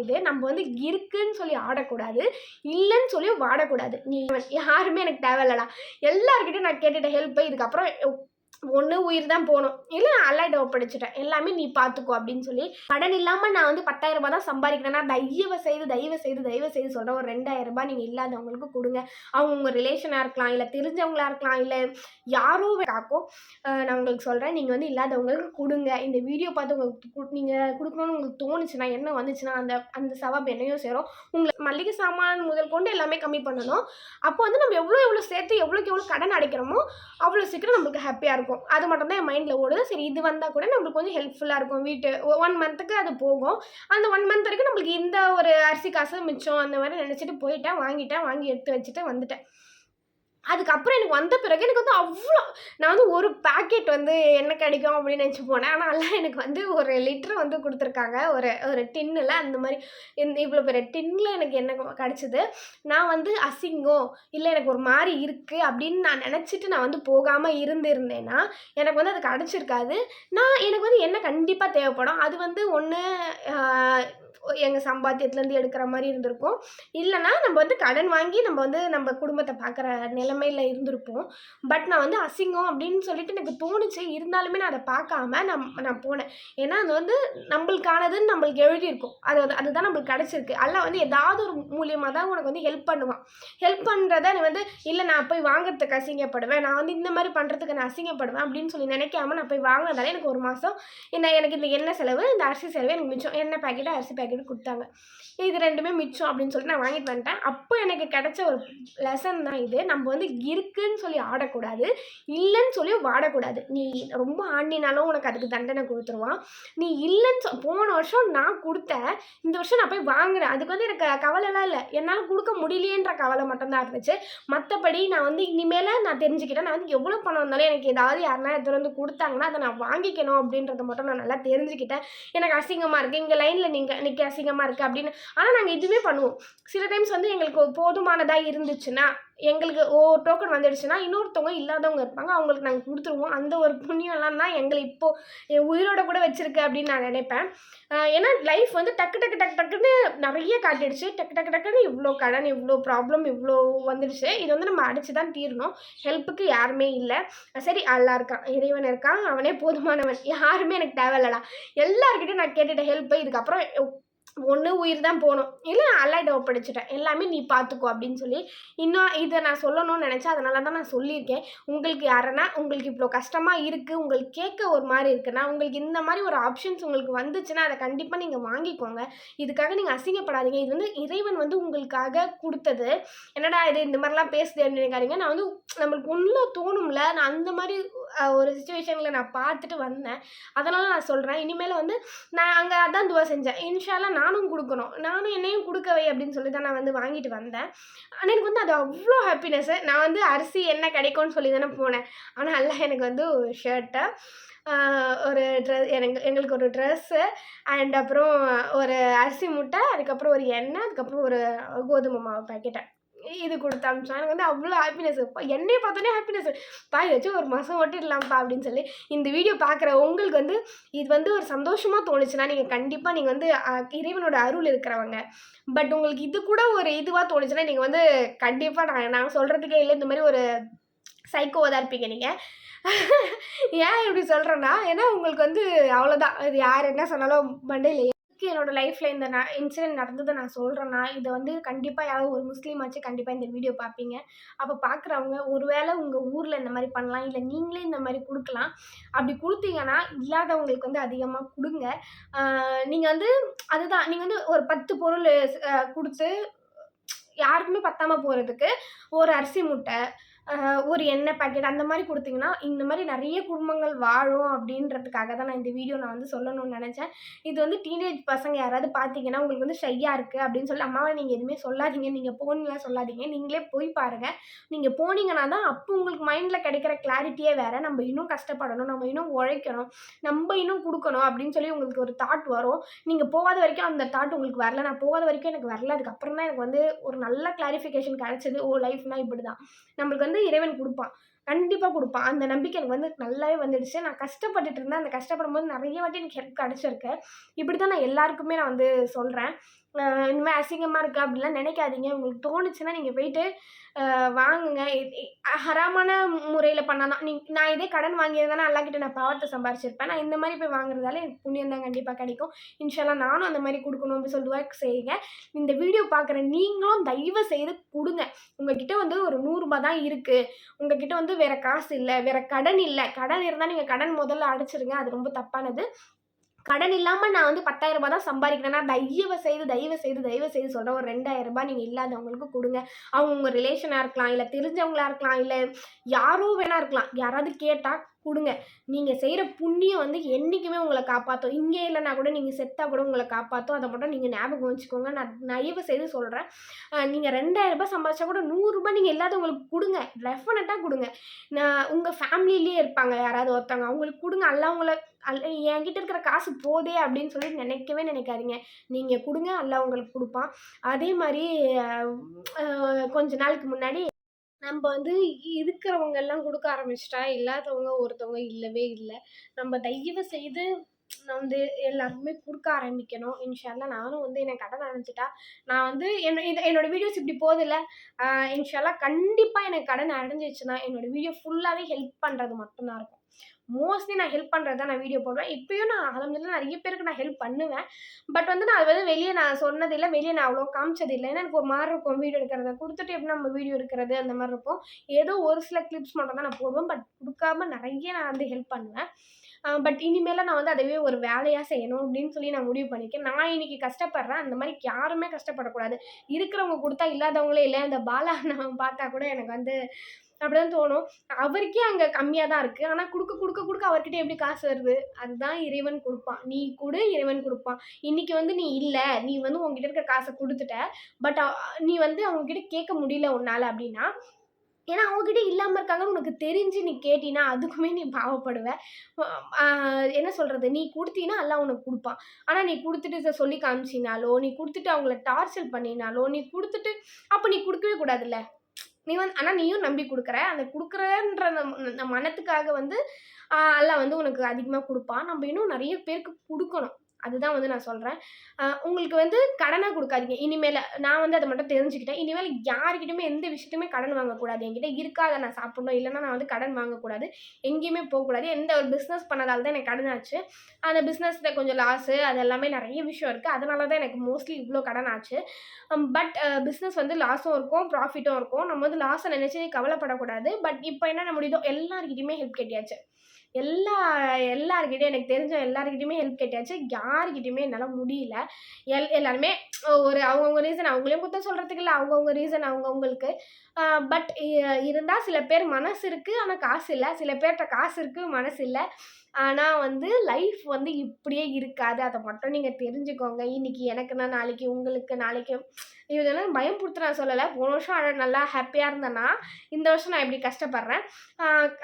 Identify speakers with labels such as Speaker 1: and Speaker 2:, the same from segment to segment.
Speaker 1: இது நம்ம வந்து இருக்குன்னு சொல்லி ஆடக்கூடாது இல்லைன்னு சொல்லி வாடக்கூடாது. நீ யாருமே எனக்கு தேவையில்லடா. எல்லாருக்கிட்டையும் நான் கேட்டுட்ட ஹெல்ப் இதுக்கப்புறம் ஒன்று உயிர் தான் போகணும். இல்லை நான் ஒப்படைச்சிட்டேன். எல்லாமே நீ பார்த்துக்கோ அப்படின்னு சொல்லி கடன் இல்லாமல் நான் வந்து பத்தாயிரம் ரூபாய் தான் சம்பாதிக்கிறேன்னா தயவு செய்து தயவு செய்து தயவு செய்து சொல்கிறேன் ஒரு ரெண்டாயிரம் ரூபாய் நீங்கள் இல்லாதவங்களுக்கு கொடுங்க. அவங்க உங்கள் ரிலேஷனாக இருக்கலாம் இல்லை தெரிஞ்சவங்களாக இருக்கலாம் இல்லை யாரோ காக்கும் நான் உங்களுக்கு சொல்கிறேன் நீங்கள் வந்து இல்லாதவங்களுக்கு கொடுங்க. இந்த வீடியோ பார்த்து உங்களுக்கு நீங்கள் கொடுக்கணும்னு உங்களுக்கு தோணுச்சுன்னா என்ன வந்துச்சுன்னா அந்த அந்த சவாப் என்னையும் சேரும். உங்களுக்கு மளிகை சாமான் முதல் கொண்டு எல்லாமே கம்மி பண்ணணும். அப்போ வந்து நம்ம எவ்வளோ எவ்வளோ சேர்த்து எவ்வளோக்கு எவ்வளோ கடன் அடைக்கிறோமோ அவ்வளோ சீக்கிரம் நம்மளுக்கு ஹாப்பியாக இருக்கும். அது மட்டும் தான் என் மைண்டில் ஓடுது. சரி இது வந்தால் கூட நம்மளுக்கு கொஞ்சம் ஹெல்ப்ஃபுல்லாக இருக்கும். வீட்டு ஒன் மந்த்துக்கு அது போகும். அந்த ஒன் மந்த் வரைக்கும் நம்மளுக்கு இந்த ஒரு அரிசி காசு மிச்சம் அந்த மாதிரி நினச்சிட்டு போயிட்டேன். வாங்கிட்டேன் வாங்கி எடுத்து வச்சுட்டு வந்துட்டேன். அதுக்கப்புறம் எனக்கு வந்த பிறகு எனக்கு வந்து அவ்வளோ நான் வந்து ஒரு பேக்கெட் வந்து என்ன கிடைக்கும் அப்படின்னு நினச்சி போனேன். ஆனால் எல்லாம் எனக்கு வந்து ஒரு லிட்டர் வந்து கொடுத்துருக்காங்க. ஒரு ஒரு டின்னில் அந்த மாதிரி இந்த இவ்வளோ பெரிய டின்னில் எனக்கு என்ன கிடச்சிது. நான் வந்து அசிங்கம் இல்லை எனக்கு ஒரு மாதிரி இருக்குது அப்படின்னு நான் நினச்சிட்டு நான் வந்து போகாமல் இருந்திருந்தேன்னா எனக்கு வந்து அது கிடச்சிருக்காது. நான் எனக்கு வந்து என்ன கண்டிப்பாக தேவைப்படும். அது வந்து ஒன்று எங்கள் சம்பாத்தியத்துலேருந்து எடுக்கிற மாதிரி இருந்திருக்கும். இல்லைன்னா நம்ம வந்து கடன் வாங்கி நம்ம வந்து நம்ம குடும்பத்தை பார்க்குற நிலைமையில் இருந்திருப்போம். பட் நான் வந்து அசிங்கம் அப்படின்னு சொல்லிட்டு எனக்கு தோணுச்சு. இருந்தாலுமே நான் அதை பார்க்காம நான் நான் போனேன். ஏன்னா அது வந்து நம்மளுக்கானதுன்னு நம்மளுக்கு எழுதியிருக்கும். அது வந்து அதுதான் நம்மளுக்கு கிடச்சிருக்கு. அல்ல வந்து ஏதாவது ஒரு மூலியமாக தான் உனக்கு வந்து ஹெல்ப் பண்ணுவான். ஹெல்ப் பண்ணுறத நீ வந்து இல்லை நான் போய் வாங்குறதுக்கு அசிங்கப்படுவேன். நான் வந்து இந்த மாதிரி பண்ணுறதுக்கு நான் அசிங்கப்படுவேன் அப்படின்னு சொல்லி நினைக்காம நான் போய் வாங்கினதால எனக்கு ஒரு மாதம் என்ன எனக்கு இந்த எண்ணெய் செலவு இந்த அரிசி செலவு எனக்கு மிச்சம். எண்ணெய் பேக்கெட்டு அரிசி பேக்கெட் பாக்கெட்டு கொடுத்தாங்க. இது ரெண்டுமே மிச்சம் அப்படின்னு சொல்லிட்டு நான் வாங்கிட்டு வந்துட்டேன். அப்போ எனக்கு கிடைச்ச ஒரு லெசன் தான் இது. நம்ம வந்து இருக்குன்னு சொல்லி ஆடக்கூடாது இல்லைன்னு சொல்லி வாடக்கூடாது. நீ ரொம்ப ஆண்டினாலும் உனக்கு அதுக்கு தண்டனை கொடுத்துருவான். நீ இல்லைன்னு சொ போன வருஷம் நான் கொடுத்தேன். இந்த வருஷம் நான் போய் வாங்குறேன். அதுக்கு வந்து எனக்கு கவலைலாம் இல்லை. என்னால் கொடுக்க முடியலையேன்ற கவலை மட்டும்தான் இருந்துச்சு. மற்றபடி நான் வந்து இனிமேல் நான் தெரிஞ்சுக்கிட்டேன். நான் வந்து எவ்வளோ பணம் வந்தாலும் எனக்கு ஏதாவது யாருனா எடுத்துகிட்டு வந்து கொடுத்தாங்கன்னா அதை நான் வாங்கிக்கணும் அப்படின்றத மட்டும் நான் நல்லா தெரிஞ்சுக்கிட்டேன். எனக்கு அசிங்கமாக இருக்குது இங்கே லைனில் நீங்கள் நிற்க அசிங்கமாக இருக்குது அப்படின்னு. ஆனால் நாங்கள் இதுவே பண்ணுவோம். சில டைம்ஸ் வந்து எங்களுக்கு போதுமானதாக இருந்துச்சுன்னா எங்களுக்கு ஓ டோக்கன் வந்துடுச்சுன்னா இன்னொருத்தவங்க இல்லாதவங்க இருப்பாங்க. அவங்களுக்கு நாங்கள் கொடுத்துருவோம். அந்த ஒரு புண்ணியம்லாம் தான் எங்களை இப்போது என் உயிரோட கூட வச்சுருக்கு அப்படின்னு நான் நினைப்பேன். ஏன்னா லைஃப் வந்து டக்கு டக்கு டக்கு டக்குன்னு நிறைய காட்டிடுச்சு. டக்கு டக்கு டக்குன்னு இவ்வளோ கடன் இவ்வளோ ப்ராப்ளம் இவ்வளோ வந்துடுச்சு. இது வந்து நம்ம அடிச்சு தான் தீரணும். ஹெல்ப்புக்கு யாருமே இல்லை. சரி அல்லா இருக்கான். இறைவன் இருக்கான். அவனே போதுமானவன். யாருமே எனக்கு தேவையில்லடா. எல்லாருக்கிட்டையும் நான் கேட்டுட்ட ஹெல்ப்பு இதுக்கப்புறம் ஒன்று உயிர் தான் போகணும். இல்லை நான் ஒப்படைச்சிட்டேன். எல்லாமே நீ பார்த்துக்கோ அப்படின்னு சொல்லி இன்னும் இதை நான் சொல்லணும்னு நினச்சேன். அதனால தான் நான் சொல்லியிருக்கேன். உங்களுக்கு யாருன்னா உங்களுக்கு இவ்வளோ கஷ்டமாக இருக்குது உங்களுக்கு கேட்க ஒரு மாதிரி இருக்குன்னா உங்களுக்கு இந்த மாதிரி ஒரு ஆப்ஷன்ஸ் உங்களுக்கு வந்துச்சுன்னா அதை கண்டிப்பாக நீங்கள் வாங்கிக்கோங்க. இதுக்காக நீங்கள் அசிங்கப்படாதீங்க. இது வந்து இறைவன் வந்து உங்களுக்காக கொடுத்தது. என்னடா இது இந்த மாதிரிலாம் பேசுது அப்படின்னு நினைக்காதீங்க. நான் வந்து நம்மளுக்கு உள்ள தோணும்ல. நான் அந்த மாதிரி ஒரு சுச்சுவேஷனில் நான் பார்த்துட்டு வந்தேன். அதனால் நான் சொல்கிறேன் இனிமேல் வந்து நான் அங்கே அதான் துவா செஞ்சேன். இன்ஷால்லாம் நானும் கொடுக்கணும். நானும் என்னையும் கொடுக்கவே அப்படின்னு சொல்லி தான் நான் வந்து வாங்கிட்டு வந்தேன். ஆனால் எனக்கு வந்து அது அவ்வளோ ஹாப்பினஸ்ஸு நான் வந்து அரிசி என்ன கிடைக்கும்னு சொல்லி தானே போனேன். ஆனால் எல்லாம் எனக்கு வந்து ஒரு ஷர்ட்டை ஒரு ட்ரெஸ் எனக்கு எங்களுக்கு ஒரு ட்ரெஸ்ஸு அண்ட் அப்புறம் ஒரு அரிசி முட்டை அதுக்கப்புறம் ஒரு எண்ணெய் அதுக்கப்புறம் ஒரு கோதுமை மாவு பாக்கெட்டை இது கொடுத்து அமிச்சோம் எனக்கு வந்து அவ்வளோ ஹாப்பினஸ் இப்போ என்னையை பார்த்தோன்னே ஹாப்பினஸ் பா வச்சு ஒரு மாதம் ஓட்டிடலாம்ப்பா அப்படின்னு சொல்லி இந்த வீடியோ பார்க்குற உங்களுக்கு வந்து இது வந்து ஒரு சந்தோஷமாக தோணுச்சுன்னா நீங்கள் கண்டிப்பாக நீங்கள் வந்து இறைவனோட அருள் இருக்கிறவங்க. பட் உங்களுக்கு இது கூட ஒரு இதுவாக தோணுச்சுன்னா நீங்கள் வந்து கண்டிப்பாக நான் நாங்கள் சொல்கிறதுக்கே இல்லை. இந்த மாதிரி ஒரு சைக்கோவாக தான் இருப்பீங்க நீங்கள் ஏன் இப்படி சொல்கிறேன்னா ஏன்னா உங்களுக்கு வந்து அவ்வளோதான் இது யார் என்ன சொன்னாலும் மண்டையில் எனக்கு என்னோட லைஃப்பில் இந்த நான் இன்சிடென்ட் நடந்ததை நான் சொல்கிறேன்னா இதை வந்து கண்டிப்பாக யாராவது ஒரு முஸ்லீம் ஆச்சு கண்டிப்பாக இந்த வீடியோ பார்ப்பீங்க. அப்போ பார்க்குறவங்க ஒருவேளை உங்கள் ஊரில் இந்த மாதிரி பண்ணலாம் இல்லை நீங்களே இந்த மாதிரி கொடுக்கலாம். அப்படி கொடுத்தீங்கன்னா இல்லாதவங்களுக்கு வந்து அதிகமாக கொடுங்க. நீங்கள் வந்து அதுதான் நீங்கள் வந்து ஒரு பத்து பொருள் கொடுத்து யாருக்குமே பத்தாமல் போகிறதுக்கு ஒரு அரிசி மூட்டை ஒரு எண்ணெய் பாக்கெட் அந்த மாதிரி கொடுத்தீங்கன்னா இந்த மாதிரி நிறைய குடும்பங்கள் வாழும் அப்படின்றதுக்காக தான் நான் இந்த வீடியோ நான் வந்து சொல்லணும்னு நினச்சேன். இது வந்து டீனேஜ் பசங்க யாராவது பார்த்தீங்கன்னா உங்களுக்கு வந்து ஷையாக இருக்குது அப்படின்னு சொல்லி அம்மாவை நீங்கள் எதுவுமே சொல்லாதீங்க. நீங்கள் போனீங்களா சொல்லாதீங்க. நீங்களே போய் பாருங்கள் நீங்கள் போனீங்கன்னா தான் அப்போ உங்களுக்கு மைண்டில் கிடைக்கிற கிளாரிட்டியே வேறு. நம்ம இன்னும் கஷ்டப்படணும். நம்ம இன்னும் உழைக்கணும். நம்ம இன்னும் கொடுக்கணும் அப்படின்னு சொல்லி உங்களுக்கு ஒரு தாட் வரும். நீங்கள் போகாத வரைக்கும் அந்த தாட் உங்களுக்கு வரல. நான் போகாத வரைக்கும் எனக்கு வரல. அதுக்கப்புறம் தான் எனக்கு வந்து ஒரு நல்ல கிளாரிஃபிகேஷன் கிடச்சிது. ஓ லைஃப்னால் இப்படி தான் நம்மளுக்கு வந்து இறைவன் கொடுப்பான். கண்டிப்பாக கொடுப்பான். அந்த நம்பிக்கை எனக்கு வந்து நல்லாவே வந்துடுச்சு. நான் கஷ்டப்பட்டுட்டு இருந்தேன். அந்த கஷ்டப்படும் போது நிறைய வாட்டி எனக்கு ஹெல்ப் கிடச்சிருக்கு. இப்படி தான் நான் எல்லாருக்குமே நான் வந்து சொல்கிறேன் இனிமேல் அசிங்கமாக இருக்குது அப்படிலாம் நினைக்காதீங்க. உங்களுக்கு தோணுச்சுன்னா நீங்கள் போயிட்டு வாங்குங்க. ஹராமான முறையில் பண்ணால் தான். நீ நான் இதே கடன் வாங்கியிருந்தேன்னா எல்லாக்கிட்ட நான் பாவத்தை சம்பாரிச்சிருப்பேன். நான் இந்த மாதிரி போய் வாங்குறதால எனக்கு புண்ணியம் தான் கண்டிப்பாக கிடைக்கும். இன்ஷால்லா நானும் அந்த மாதிரி கொடுக்கணும் அப்படின்னு சொல்லி ஒர்க் செய்யுங்க. இந்த வீடியோ பார்க்குற நீங்களும் தயவு செய்து கொடுங்க. உங்ககிட்ட வந்து ஒரு நூறுரூபா தான் இருக்குது உங்ககிட்ட வந்து வேறு காசு இல்லை வேறு கடன் இல்லை. கடன் இருந்தால் நீங்கள் கடன் முதல்ல அடைச்சிருங்க. அது ரொம்ப தப்பானது. கடன் இல்லாமல் நான் வந்து பத்தாயிரம் ரூபாய் தான் சம்பாதிக்கிறேன்னா தயவு செய்து தயவு செய்து தயவு செய்து சொல்கிறேன் ஒரு ரெண்டாயிரம் ரூபாய் நீங்கள் இல்லாதவங்களுக்கு கொடுங்க. அவங்க உங்கள் ரிலேஷனாக இருக்கலாம் இல்லை தெரிஞ்சவங்களா இருக்கலாம் இல்லை யாரோ வேணா இருக்கலாம். யாராவது கேட்டால் கொடுங்க. நீங்கள் செய்கிற புண்ணியம் வந்து என்றைக்குமே உங்களை காப்பாற்றும் இங்கே இல்லைனா கூட நீங்கள் செத்தாக கூட உங்களை காப்பாற்றும் அதை மட்டும் நீங்கள் ஞாபகம் வச்சுக்கோங்க. நான் தயவு செய்து சொல்கிறேன் நீங்கள் ரெண்டாயிரம் ரூபாய் சம்பாதிச்சா கூட நூறுரூபா நீங்கள் இல்லாதவங்களுக்கு கொடுங்க. டெஃபினட்டாக கொடுங்க. நான் உங்கள் ஃபேமிலியிலே இருப்பாங்க யாராவது ஒருத்தவங்க. அவங்களுக்கு கொடுங்க. அல்ல உங்களை அல் என்கிட்ட இருக்கிற காசு போதே அப்படின்னு சொல்லி நினைக்கவே நினைக்காதீங்க. நீங்கள் கொடுங்க. அல்ல உங்களுக்கு கொடுப்பான். அதே மாதிரி கொஞ்ச நாளுக்கு முன்னாடி நம்ம வந்து இருக்கிறவங்க எல்லாம் கொடுக்க ஆரம்பிச்சிட்டா இல்லாதவங்க ஒருத்தவங்க இல்லவே இல்லை. நம்ம தயவு செய்து நான் வந்து எல்லாருக்குமே கொடுக்க ஆரம்பிக்கணும். இன்ஷால்லா நானும் வந்து என்னை கடன் அடைஞ்சிட்டா நான் வந்து என்ன இது என்னோட வீடியோஸ் இப்படி போதில்ல. இன்ஷால்லா கண்டிப்பாக எனக்கு கடன் அடைஞ்சிச்சுன்னா என்னோட வீடியோ ஃபுல்லாகவே ஹெல்ப் பண்ணுறது மட்டும்தான் இருக்கும். மோஸ்ட்லி நான் ஹெல்ப் பண்ணுறது தான் நான் வீடியோ போடுவேன். இப்போயும் நான் அலமதுல நிறைய பேருக்கு நான் ஹெல்ப் பண்ணுவேன். பட் வந்து நான் அது வந்து வெளியே நான் சொன்னதில்லை. வெளியே நான் அவ்வளோ காமிச்சது இல்லை ஏன்னா எனக்கு ஒரு மாதிரி இருக்கும் வீடியோ எடுக்கிறத. கொடுத்துட்டு எப்படி நம்ம வீடியோ எடுக்கிறது அந்த மாதிரி இருக்கும். ஏதோ ஒரு சில கிளிப்ஸ் மட்டும் தான் நான் போடுவேன். பட் கொடுக்காம நிறைய நான் வந்து ஹெல்ப் பண்ணுவேன். பட் இனிமேல் நான் வந்து அதவே ஒரு வேலையாக செய்யணும் அப்படின்னு சொல்லி நான் முடிவு பண்ணிக்கேன் நான் இன்னைக்கு கஷ்டப்படுறேன். அந்த மாதிரி யாருமே கஷ்டப்படக்கூடாது. இருக்கிறவங்க கொடுத்தா இல்லாதவங்களே இல்லை. அந்த பாலா நான் பார்த்தா கூட எனக்கு வந்து அப்படிதான் தோணும். அவருக்கே அங்கே கம்மியாக தான் இருக்குது ஆனால் கொடுக்க கொடுக்க கொடுக்க அவர்கிட்ட எப்படி காசு வருது? அதுதான் இறைவன் கொடுப்பான். நீ கொடு இறைவன் கொடுப்பான். இன்னைக்கு வந்து நீ இல்லை. நீ வந்து உங்ககிட்ட இருக்க காசை கொடுத்துட்ட. பட் நீ வந்து அவங்ககிட்ட கேட்க முடியல உன்னால் அப்படின்னா ஏன்னா அவங்ககிட்ட இல்லாமல் இருக்காங்கன்னு உனக்கு தெரிஞ்சு நீ கேட்டினா அதுக்குமே நீ பாவப்படுவ. என்ன சொல்கிறது நீ கொடுத்தீன்னா எல்லாம் உனக்கு கொடுப்பான். ஆனால் நீ கொடுத்துட்டு சொல்லி காமிச்சினாலோ நீ கொடுத்துட்டு அவங்கள டார்ச்சர் பண்ணினாலோ நீ கொடுத்துட்டு அப்போ நீ கொடுக்கவே கூடாதுல்ல? நீ வந்து ஆனால் நீயும் நம்பி கொடுக்குற. அந்த கொடுக்குறன்ற அந்த மனத்துக்காக வந்து ஆஹ் வந்து உனக்கு அதிகமாக கொடுப்பான் நம்ம இன்னும் நிறைய பேருக்கு கொடுக்கணும். அதுதான் வந்து நான் சொல்கிறேன் உங்களுக்கு வந்து கடனாக கொடுக்காதீங்க. இனிமேல் நான் வந்து அதை மட்டும் தெரிஞ்சுக்கிட்டேன். இனிமேல் யாருக்கிட்டையுமே எந்த விஷயத்தையுமே கடன் வாங்கக்கூடாது. என்கிட்ட இருக்காத நான் சாப்பிடணும். இல்லைன்னா நான் வந்து கடன் வாங்கக்கூடாது. எங்கேயுமே போகக்கூடாது. எந்த ஒரு பிஸ்னஸ் பண்ணதால் தான் எனக்கு கடன் ஆச்சு அந்த பிஸ்னஸில் கொஞ்சம் லாஸு அது எல்லாமே நிறைய விஷயம் இருக்குது அதனால தான் எனக்கு மோஸ்ட்லி இவ்வளோ கடன் ஆச்சு. பட் பிஸ்னஸ் வந்து லாஸும் இருக்கும் ப்ராஃபிட்டும் இருக்கும். நம்ம வந்து லாஸை நினச்சி கவலைப்படக்கூடாது. பட் இப்போ என்ன முடியுதோ எல்லாருக்கிட்டையுமே ஹெல்ப் கேட்டியாச்சு. எல்லா எல்லாருக்கிட்டையும் எனக்கு தெரிஞ்ச எல்லாருக்கிட்டையுமே ஹெல்ப் கேட்டாச்சு. யாருக்கிட்டையுமே என்னால் முடியல. எல் எல்லாருமே ஒரு அவங்கவுங்க ரீசன் அவங்களையும் குத்தம் சொல்கிறதுக்கு இல்லை அவங்கவுங்க ரீசன் அவங்கவுங்களுக்கு. பட் இருந்தால் சில பேர் மனசு இருக்குது ஆனால் காசு இல்லை. சில பேர்கிட்ட காசு இருக்குது மனசு இல்லை. ஆனால் வந்து லைஃப் வந்து இப்படியே இருக்காது. அதை மட்டும் நீங்கள் தெரிஞ்சுக்கோங்க. இன்னைக்கு எனக்குன்னா நாளைக்கு உங்களுக்கு நாளைக்கு இதெல்லாம் பயம்படுத்த நான் சொல்லலை. போன வருஷம் அழ- நல்லா ஹாப்பியாக இருந்தேன்னா இந்த வருஷம் நான் இப்படி கஷ்டப்படுறேன்.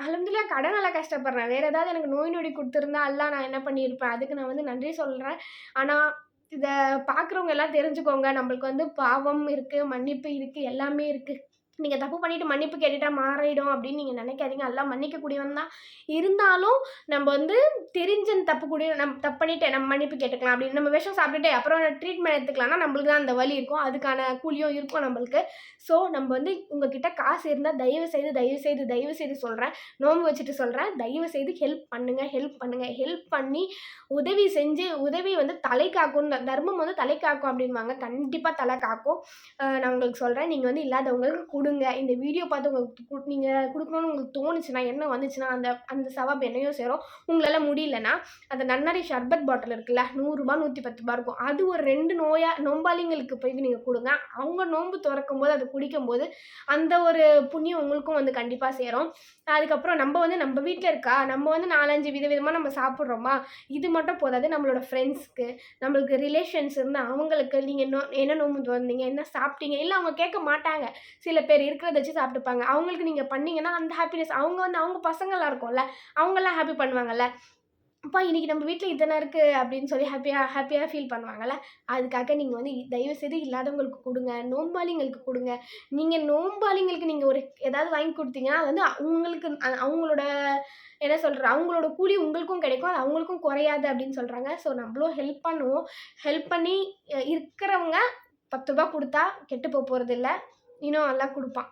Speaker 1: அலமதுல்லா கடன் நல்லா கஷ்டப்படுறேன். வேறு ஏதாவது எனக்கு நோய் நொடி கொடுத்துருந்தா எல்லாம் நான் என்ன பண்ணியிருப்பேன்? அதுக்கு நான் வந்து நன்றி சொல்கிறேன் ஆனால் இதை பார்க்குறவங்க எல்லாம் தெரிஞ்சுக்கோங்க. நம்மளுக்கு வந்து பாவம் இருக்குது மன்னிப்பு இருக்குது எல்லாமே இருக்குது நீங்கள் தப்பு பண்ணிட்டு மன்னிப்பு கேட்டுட்டா மாறிடும் அப்படின்னு நீங்கள் நினைக்காதீங்க. எல்லாம் மன்னிக்கக்கூடியவன் தான். இருந்தாலும் நம்ம வந்து தெரிஞ்ச தப்பு கூடிய நம்ம தப்பு பண்ணிட்டு நம்ம மன்னிப்பு கேட்டுக்கலாம் அப்படின்னு நம்ம விஷம் சாப்பிட்டுட்டு அப்புறம் ட்ரீட்மெண்ட் எடுத்துக்கலாம்னா நம்மளுக்கு தான் அந்த வலி இருக்கும். அதுக்கான கூலியும் இருக்கும் நம்மளுக்கு. ஸோ நம்ம வந்து உங்ககிட்ட காசு இருந்தால் தயவு செய்து தயவு செய்து தயவு செய்து சொல்கிறேன் நோம்பு வச்சுட்டு சொல்கிறேன் தயவு செய்து ஹெல்ப் பண்ணுங்கள் ஹெல்ப் பண்ணுங்கள் ஹெல்ப் பண்ணி உதவி செஞ்சு உதவி வந்து தலை காக்கும். தர்மம் வந்து தலை காக்கும் அப்படின்வாங்க கண்டிப்பாக தலை காக்கும். நான் உங்களுக்கு சொல்கிறேன் நீங்கள் வந்து இல்லாதவங்களுக்கு கொடுங்க. இந்த வீடியோ பார்த்து உங்களுக்கு நீங்கள் கொடுக்கணும்னு உங்களுக்கு தோணுச்சுன்னா என்ன வந்துச்சுன்னா அந்த அந்த சவாப் என்னையும் சேரும். உங்களால் முடியலன்னா அந்த நன்னரி ஷர்பத் பாட்டில் இருக்குல்ல நூறுரூபா நூற்றி பத்து ரூபா இருக்கும். அது ஒரு ரெண்டு நோயா நோம்பாளிங்களுக்கு போய் நீங்கள் கொடுங்க. அவங்க நோன்பு திறக்கும் போது அது குடிக்கும்போது அந்த ஒரு புண்ணியம் உங்களுக்கும் வந்து கண்டிப்பாக சேரும். அதுக்கப்புறம் நம்ம வந்து நம்ம வீட்டில் இருக்கா? நம்ம வந்து நாலஞ்சு விதவிதமாக நம்ம சாப்பிட்றோமா? இது மட்டும் போதாது நம்மளோட ஃப்ரெண்ட்ஸ்க்கு நம்மளுக்கு ரிலேஷன்ஸ் இருந்தால் அவங்களுக்கு நீங்கள் நோ என்ன நோம்பு வந்தீங்க என்ன சாப்பிட்டீங்க இல்லை அவங்க கேட்க மாட்டாங்க. சில பேர் இருக்கிறத வச்சு சாப்பிட்டுப்பாங்க. அவங்களுக்கு நீங்கள் பண்ணீங்கன்னா அந்த ஹாப்பினஸ் அவங்க வந்து அவங்க பசங்களாம் இருக்கும்ல அவங்கெல்லாம் ஹாப்பி பண்ணுவாங்கல்ல. அப்பா இன்றைக்கி நம்ம வீட்டில் இத்தனை இருக்குது அப்படின்னு சொல்லி ஹாப்பியாக ஹாப்பியாக ஃபீல் பண்ணுவாங்கள்ல அதுக்காக நீங்கள் வந்து தயவு செய்து இல்லாதவங்களுக்கு கொடுங்க நோம்பாளிங்களுக்கு கொடுங்க. நீங்கள் நோம்பாளிங்களுக்கு நீங்கள் ஒரு ஏதாவது வாங்கி கொடுத்தீங்கன்னா அது வந்து அவங்களுக்கு அவங்களோட என்ன சொல்கிற அவங்களோட கூலி உங்களுக்கும் கிடைக்கும் அது அவங்களுக்கும் குறையாது அப்படின்னு சொல்கிறாங்க ஸோ நம்மளும் ஹெல்ப் பண்ணுவோம். ஹெல்ப் பண்ணி இருக்கிறவங்க பத்து ரூபா கொடுத்தா கெட்டு போக போகிறது இல்லை இன்னும் நல்லா கொடுப்பான்.